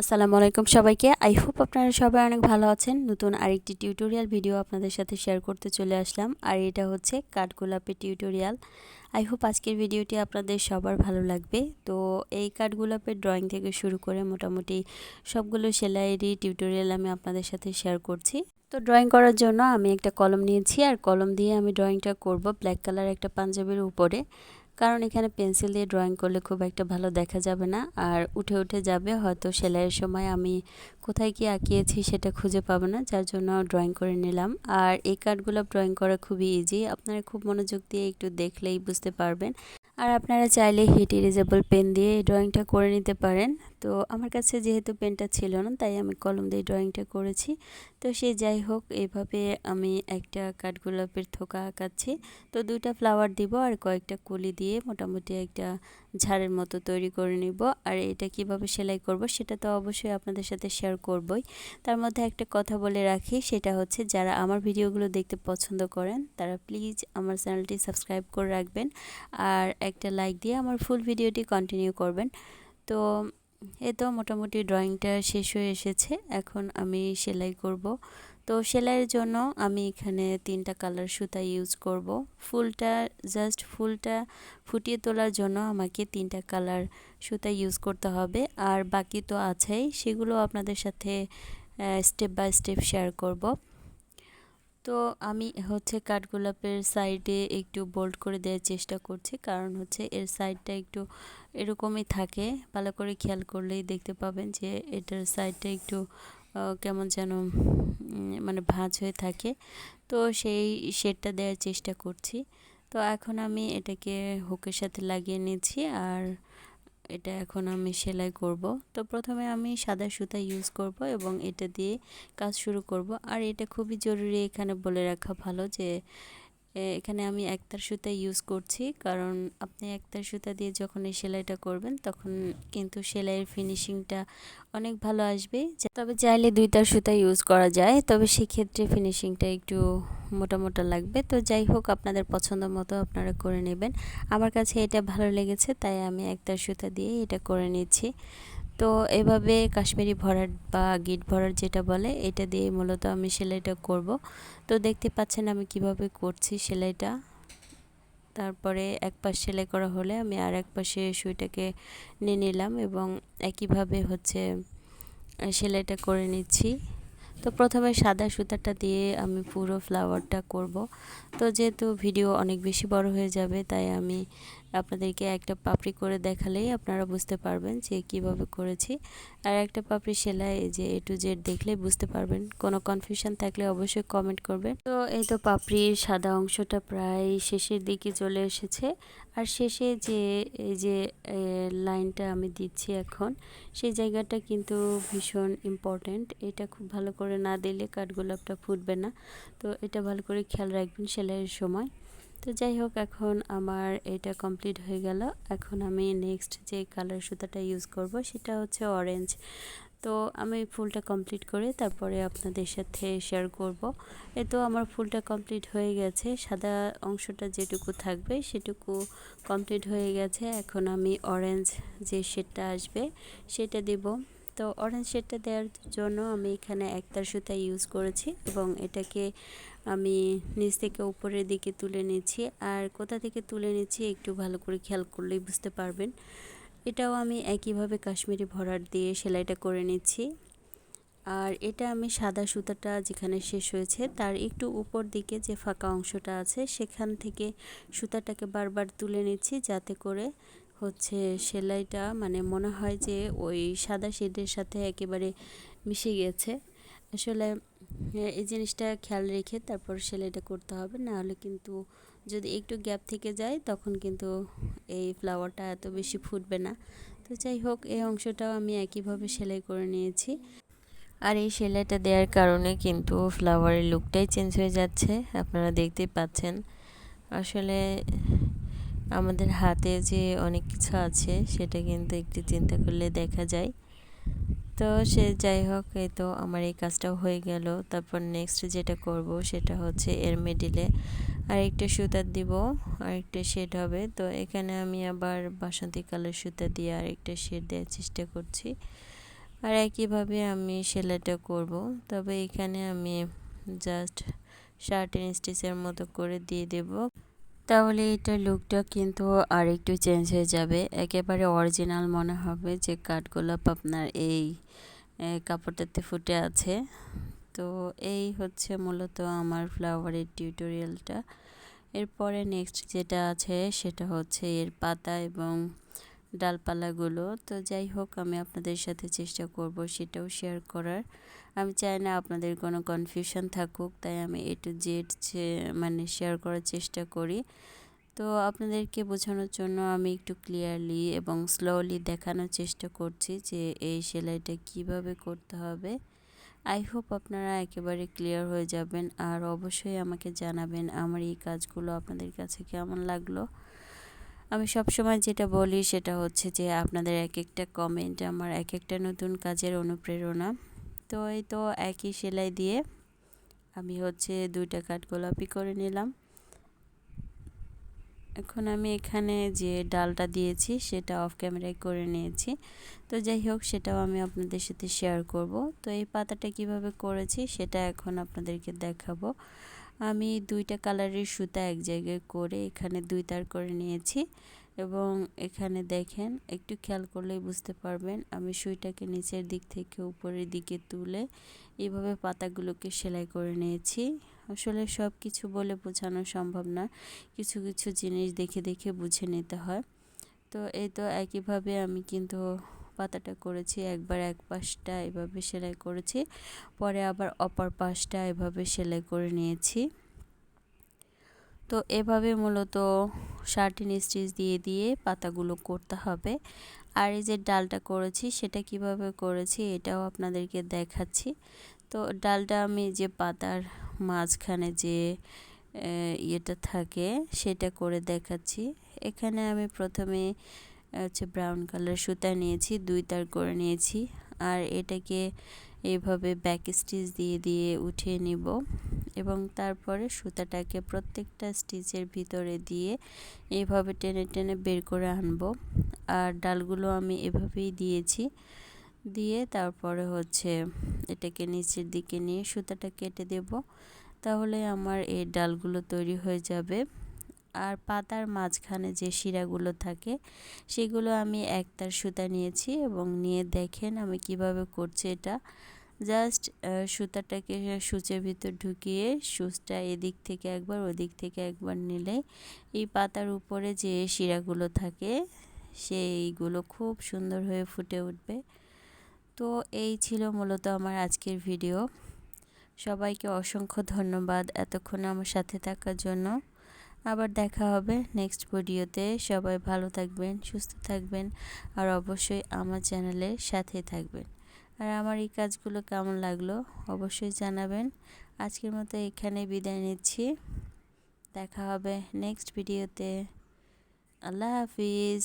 আসসালামু আলাইকুম সবাইকে। আই হোপ আপনারা সবাই অনেক ভালো আছেন। নতুন আরেকটি টিউটোরিয়াল ভিডিও আপনাদের সাথে শেয়ার করতে চলে আসলাম। আর এটা হচ্ছে কাঠগোলাপের টিউটোরিয়াল আই হোপ আজকের ভিডিওটি আপনাদের সবার ভালো লাগবে। তো এই কাঠগোলাপের ড্রয়িং থেকে শুরু করে মোটামুটি সবগুলো সেলাইয়েরই টিউটোরিয়াল আমি আপনাদের সাথে শেয়ার করছি। তো ড্রয়িং করার জন্য আমি একটা কলম নিয়েছি। আর কলম দিয়ে আমি ড্রয়িংটা করব ব্ল্যাক কালার একটা পাঞ্জাবির উপরে। কারণ এখানে পেন্সিল দিয়ে ড্রয়িং করলে খুব একটা ভালো দেখা যাবে না। আর উঠে উঠে যাবে, হয়তো সেলাইয়ের সময় আমি কোথায় কি আঁকিয়েছি সেটা খুঁজে পাবো না, যার জন্য ড্রয়িং করে নিলাম। আর এই কার্ডগুলো ড্রয়িং করা খুবই ইজি আপনারা খুব মনোযোগ দিয়ে একটু দেখলেই বুঝতে পারবেন। আর আপনারা চাইলে হিট ইরিজেবল পেন দিয়ে এই ড্রয়িংটা করে নিতে পারেন। তো আমার কাছে যেহেতু পেনটা ছিল না, তাই আমি কলম দিয়ে ড্রয়িংটা করেছি। তো সে যাই হোক, এভাবে আমি একটা কাঠগোলাপের থোকা আঁকাচ্ছি। তো দুইটা ফ্লাওয়ার দিব আর কয়েকটা কলি দিয়ে মোটামুটি একটা ঝাড়ের মতো তৈরি করে নিব। আর এটা কীভাবে সেলাই করব সেটা তো অবশ্যই আপনাদের সাথে শেয়ার করবই। তার মধ্যে একটা কথা বলে রাখি, সেটা হচ্ছে যারা আমার ভিডিওগুলো দেখতে পছন্দ করেন, তারা প্লিজ আমার চ্যানেলটি সাবস্ক্রাইব করে রাখবেন। আর একটা লাইক দিয়ে আমার ফুল ভিডিওটি কন্টিনিউ করবেন। তো এ তো মোটামুটি ড্রয়িংটা শেষ হয়ে এসেছে, এখন আমি সেলাই করব। তো সেলাইয়ের জন্য আমি এখানে তিনটা কালার সুতা ইউজ করব। ফুলটা জাস্ট ফুলটা ফুটিয়ে তোলার জন্য আমাকে তিনটা কালার সুতা ইউজ করতে হবে। আর বাকি তো আছেই, সেগুলো আপনাদের সাথে স্টেপ বাই স্টেপ শেয়ার করব। তো আমি হচ্ছে কাঠগোলাপের সাইডে একটু বোল্ড করে দেওয়ার চেষ্টা করছি। কারণ হচ্ছে এর সাইডটা একটু এরকমই থাকে। ভালো করে খেয়াল করলেই দেখতে পাবেন যে এটার সাইডটা একটু কেমন যেন মানে ভাঁজ হয়ে থাকে। তো সেই শেডটা দেওয়ার চেষ্টা করছি। তো এখন আমি এটাকে হুকের সাথে লাগিয়ে নিয়েছি আর এটা এখন আমি সেলাই করব। তো প্রথমে আমি সাদা সুতা ইউজ করব এবং এটা দিয়ে কাজ শুরু করব। আর এটা খুবই জরুরি এখানে বলে রাখা ভালো যে এখানে আমি একতার সুতা ইউজ করছি। কারণ আপনি একতার সুতা দিয়ে যখন এই সেলাইটা করবেন, তখন কিন্তু সেলাইয়ের ফিনিশিংটা অনেক ভালো আসবে। তবে চাইলে দুইটার সুতা ইউজ করা যায়। তবে সেক্ষেত্রে ফিনিশিংটা একটু মোটা মোটা লাগবে। তো যাই হোক, আপনাদের পছন্দ মতো আপনারা করে নেবেন। আমার কাছে এটা ভালো লেগেছে, তাই আমি একতার সুতা দিয়ে এটা করে নিচ্ছি। তো এভাবে কাশ্মীরি ভরাট বা গিট ভরাট যেটা বলে, এটা দিয়ে মূলত আমি সেলাইটা করব। তো দেখতে পাচ্ছেন আমি কীভাবে করছি সেলাইটা। তারপরে এক পাশ সেলাই করা হলে আমি আর এক পাশে সুইটাকে নিয়ে নিলাম এবং একইভাবে হচ্ছে সেলাইটা করে নিচ্ছি। তো প্রথমে সাদা সুতাটা দিয়ে আমি পুরো ফ্লাওয়ারটা করব। তো যেহেতু ভিডিও অনেক বেশি বড় হয়ে যাবে, তাই আমি আপনাদেরকে একটা পাপড়ি করে দেখালেই আপনারা বুঝতে পারবেন যে কীভাবে করেছি। আর একটা পাপড়ি সেলাই যে এ টু জেড দেখলেই বুঝতে পারবেন। কোনো কনফিউশন থাকলে অবশ্যই কমেন্ট করবেন। তো এই তো পাপড়ির সাদা অংশটা প্রায় শেষের দিকে চলে এসেছে। আর শেষে যে এই যে লাইনটা আমি দিচ্ছি এখন, সেই জায়গাটা কিন্তু ভীষণ ইম্পর্ট্যান্ট এটা খুব ভালো করে না দিলে কাঠগোলাপটা ফুটবে না। তো এটা ভালো করে খেয়াল রাখবেন সেলাইয়ের সময়। তো যাই হোক, এখন আমার এটা কমপ্লিট হয়ে গেল। এখন আমি নেক্সট যে কালার সুতাটা ইউজ করব সেটা হচ্ছে অরেঞ্জ তো আমি ফুলটা কমপ্লিট করে তারপরে আপনাদের সাথে শেয়ার করব। এ তো আমার ফুলটা কমপ্লিট হয়ে গেছে। সাদা অংশটা যেটুকু থাকবে সেটুকু কমপ্লিট হয়ে গেছে। এখন আমি অরেঞ্জ যে শেডটা আসবে সেটা দেব। তো অরেঞ্জ শেডটা দেওয়ার জন্য আমি এখানে একতার সুতা ইউজ করেছি এবং এটাকে আমি নিচ থেকে উপরের দিকে তুলে নিচ্ছি। আর কোথা থেকে তুলে নিচ্ছি একটু ভালো করে খেয়াল করলেই বুঝতে পারবেন। এটাও আমি একইভাবে কাশ্মীরি ভরাট দিয়ে সেলাইটা করে নিচ্ছি। আর এটা আমি সাদা সুতাটা যেখানে শেষ হয়েছে, তার একটু উপর দিকে যে ফাঁকা অংশটা আছে, সেখান থেকে সুতাটাকে বারবার তুলে নিচ্ছি যাতে করে হচ্ছে সেলাইটা মানে মনে হয় যে ওই সাদা শেডের সাথে একেবারে মিশে গেছে। আসলে এই জিনিসটা খেয়াল রেখে তারপর সেলাইটা করতে হবে। না হলে কিন্তু যদি একটু গ্যাপ থেকে যায়, তখন কিন্তু এই ফ্লাওয়ারটা এত বেশি ফুটবে না। তো যাই হোক, এই অংশটাও আমি একইভাবে সেলাই করে নিয়েছি। আর এই সেলাইটা দেওয়ার কারণে কিন্তু ফ্লাওয়ারের লুকটাই চেঞ্জ হয়ে যাচ্ছে, আপনারা দেখতেই পাচ্ছেন। আসলে আমাদের হাতে যে অনেক কিছু আছে, সেটা কিন্তু একটু চিন্তা করলে দেখা যায়। তো সে যাই হোক, এই তো আমার এই কাজটাও হয়ে গেল। তারপর নেক্সট যেটা করব সেটা হচ্ছে এর মিডিলে আরেকটা সুতা দিব, আরেকটা শেড হবে। তো এখানে আমি আবার বাসন্তী কালার সুতা দিয়ে আরেকটা শেড দেওয়ার চেষ্টা করছি। আর একইভাবে আমি সেলাইটা করব। তবে এখানে আমি জাস্ট শার্টেন স্টিচের মতো করে দিয়ে দেব। তাহলে এটা লুকটা কিন্তু আর একটু চেঞ্জ হয়ে যাবে। একেবারে অরিজিনাল মনে হবে যে কাঠগোলাপ আপনার এই কাপড়টাতে ফুটে আছে। তো এই হচ্ছে মূলত আমার ফ্লাওয়ারের টিউটোরিয়ালটা এরপরে নেক্সট যেটা আছে সেটা হচ্ছে এর পাতা এবং ডালপালাগুলো। তো যাই হোক, আমি আপনাদের সাথে চেষ্টা করব সেটাও শেয়ার করার। আমি চাই না আপনাদের কোনো কনফিউশন থাকুক, তাই আমি এ টু জেড মানে শেয়ার করার চেষ্টা করি। তো আপনাদেরকে বোঝানোর জন্য আমি একটু ক্লিয়ারলি এবং স্লোলি দেখানোর চেষ্টা করছি যে এই সেলাইটা কীভাবে করতে হবে। আই হোপ আপনারা একেবারে ক্লিয়ার হয়ে যাবেন। আর অবশ্যই আমাকে জানাবেন আমার এই কাজগুলো আপনাদের কাছে কেমন লাগল। আমি সবসময় যেটা বলি সেটা হচ্ছে যে আপনাদের এক একটা কমেন্ট আমার এক একটা নতুন কাজের অনুপ্রেরণা। তো এই তো একই সেলাই দিয়ে আমি হচ্ছে দুইটা কাঠ গোলাপি করে নিলাম। এখন আমি এখানে যে ডালটা দিয়েছি সেটা অফ ক্যামেরায় করে নিয়েছি। তো যাই হোক, সেটাও আমি আপনাদের সাথে শেয়ার করব। তো এই পাতাটা কীভাবে করেছি সেটা এখন আপনাদেরকে দেখাবো। আমি দুইটা কালারের সুতা এক জায়গায় করে এখানে দুই তার করে নিয়েছি এবং এখানে দেখেন, একটু খেয়াল করলেই বুঝতে পারবেন, আমি সুইটাকে নিচের দিক থেকে উপরের দিকে তুলে এইভাবে পাতাগুলোকে সেলাই করে নিয়েছি। আসলে সব কিছু বলে বোঝানো সম্ভব না, কিছু কিছু জিনিস দেখে দেখে বুঝে নিতে হয়। তো এই তো একইভাবে আমি কিন্তু পাতাটা করেছি, একবার এক পাশটা এভাবে সেলাই করেছি, পরে আবার অপর পাশটা এভাবে সেলাই করে নিয়েছি। তো এভাবে মূলত শার্টিন স্টিচ দিয়ে দিয়ে পাতাগুলো করতে হবে। আর এই যে ডালটা করেছি, সেটা কীভাবে করেছি এটাও আপনাদেরকে দেখাচ্ছি। তো ডালটা আমি যে পাতার মাঝখানে যে ইয়েটা থাকে, সেটা করে দেখাচ্ছি। এখানে আমি প্রথমে হচ্ছে ব্রাউন কালার সুতা নিয়েছি দুই তার করে নিয়েছি। আর এটাকে এইভাবে ব্যাক স্টিচ দিয়ে দিয়ে উঠিয়ে নিব। এবং তারপরে সুতাটাকে প্রত্যেকটা স্টিচের ভিতরে দিয়ে এভাবে টেনে টেনে বের করে আনব। আর ডালগুলো আমি এভাবেই দিয়েছি। দিয়ে তারপরে হচ্ছে এটাকে নিচের দিকে নিয়ে সুতাটা কেটে দেব। তাহলে আমার এই ডালগুলো তৈরি হয়ে যাবে। আর পাতার মাঝখানে যে শিরাগুলো থাকে, সেগুলো আমি একতার সুতা নিয়েছি এবং নিয়ে দেখেন আমি কীভাবে করছি এটা। জাস্ট সুতাটাকে সূচের ভিতর ঢুকিয়ে সুচটা এদিক থেকে একবার, ওদিক থেকে একবার নিলে এই পাতার উপরে যে শিরাগুলো থাকে, সেইগুলো খুব সুন্দর হয়ে ফুটে উঠবে। তো এই ছিল মূলত আমার আজকের ভিডিও। সবাইকে অসংখ্য ধন্যবাদ এতক্ষণ আমার সাথে থাকার জন্য। আবার দেখা হবে নেক্সট ভিডিওতে। সবাই ভালো থাকবেন, সুস্থ থাকবেন আর অবশ্যই আমার চ্যানেলের সাথে থাকবেন। আর আমার এই কাজগুলো কেমন লাগল অবশ্যই জানাবেন। আজকের মতো এখানে বিদায় নিচ্ছি। দেখা হবে নেক্সট ভিডিওতে। আল্লাহ হাফিজ।